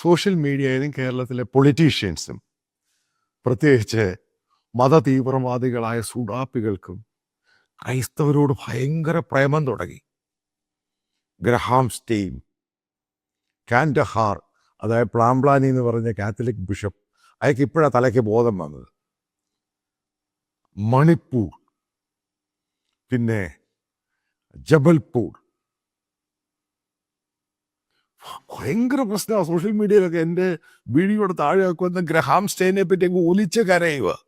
Social മീഡിയയിലും കേരളത്തിലെ പൊളിറ്റീഷ്യൻസും പ്രത്യേകിച്ച് മതതീവ്രവാദികളായ സുഡാപ്പികൾക്കും ക്രൈസ്തവരോട് ഭയങ്കര പ്രേമം തുടങ്ങി. ഗ്രഹാം സ്റ്റീം കാൻഡഹാർ അതായത് പ്ലാംപ്ലാനി എന്ന് പറഞ്ഞ കാത്തലിക് ബിഷപ്പ് അയാൾക്ക് ഇപ്പോഴാണ് തലയ്ക്ക് ബോധം വന്നത്. മണിപ്പൂർ പിന്നെ ജബൽപൂർ ഭയങ്കര പ്രശ്നമാണ് സോഷ്യൽ മീഡിയയിലൊക്കെ എന്റെ വീഡിയോയുടെ താഴെ വെക്കുന്ന ഗ്രഹാം സ്റ്റെയിനെ പറ്റി അങ്ങ് ഒലിച്ച് കരയുക.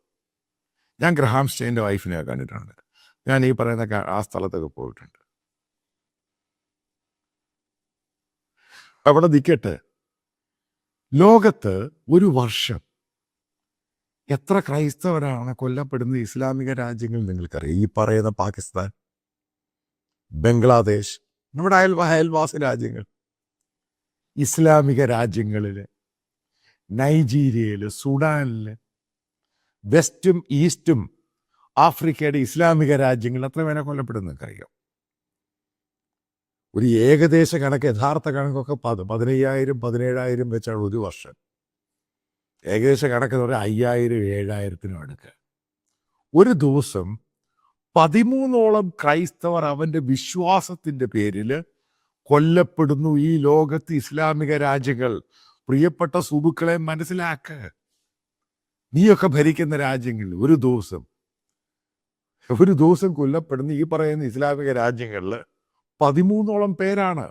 ഞാൻ ഗ്രഹാം സ്റ്റെയിന്റെ വൈഫിനെ കണ്ടിട്ടുണ്ട്. ഞാൻ ഈ പറയുന്ന ആ സ്ഥലത്തൊക്കെ പോയിട്ടുണ്ട്. അവിടെ നിൽക്കട്ടെ ലോകത്ത് ഒരു വർഷം എത്ര ക്രൈസ്തവരാണ് കൊല്ലപ്പെടുന്നത് ഇസ്ലാമിക രാജ്യങ്ങൾ നിങ്ങൾക്കറിയാം. ഈ പറയുന്ന പാകിസ്ഥാൻ ബംഗ്ലാദേശ് നമ്മുടെ അയൽ അയൽവാസ രാജ്യങ്ങൾ. ഇസ്ലാമിക രാജ്യങ്ങളിൽ നൈജീരിയയിൽ സുഡാനിൽ വെസ്റ്റും ഈസ്റ്റും ആഫ്രിക്കയുടെ ഇസ്ലാമിക രാജ്യങ്ങൾ എത്ര പേരെ കൊല്ലപ്പെടുന്നൊക്കെ അറിയാം ഒരു ഏകദേശ കണക്ക് യഥാർത്ഥ കണക്കൊക്കെ പത് പതിനയ്യായിരം പതിനേഴായിരം വെച്ചാണ് ഒരു വർഷം. ഏകദേശ കണക്ക് എന്ന് പറഞ്ഞാൽ അയ്യായിരം ഏഴായിരത്തിനും അടുക്ക്. ഒരു ദിവസം പതിമൂന്നോളം ക്രൈസ്തവർ അവന്റെ വിശ്വാസത്തിന്റെ പേരിൽ കൊല്ലപ്പെടുന്നു ഈ ലോകത്ത് ഇസ്ലാമിക രാജ്യങ്ങൾ. പ്രിയപ്പെട്ട സുബുക്കളെ മനസ്സിലാക്ക. നീയൊക്കെ ഭരിക്കുന്ന രാജ്യങ്ങളിൽ ഒരു ദിവസം ഒരു ദിവസം കൊല്ലപ്പെടുന്ന ഈ പറയുന്ന ഇസ്ലാമിക രാജ്യങ്ങളിൽ പതിമൂന്നോളം പേരാണ്.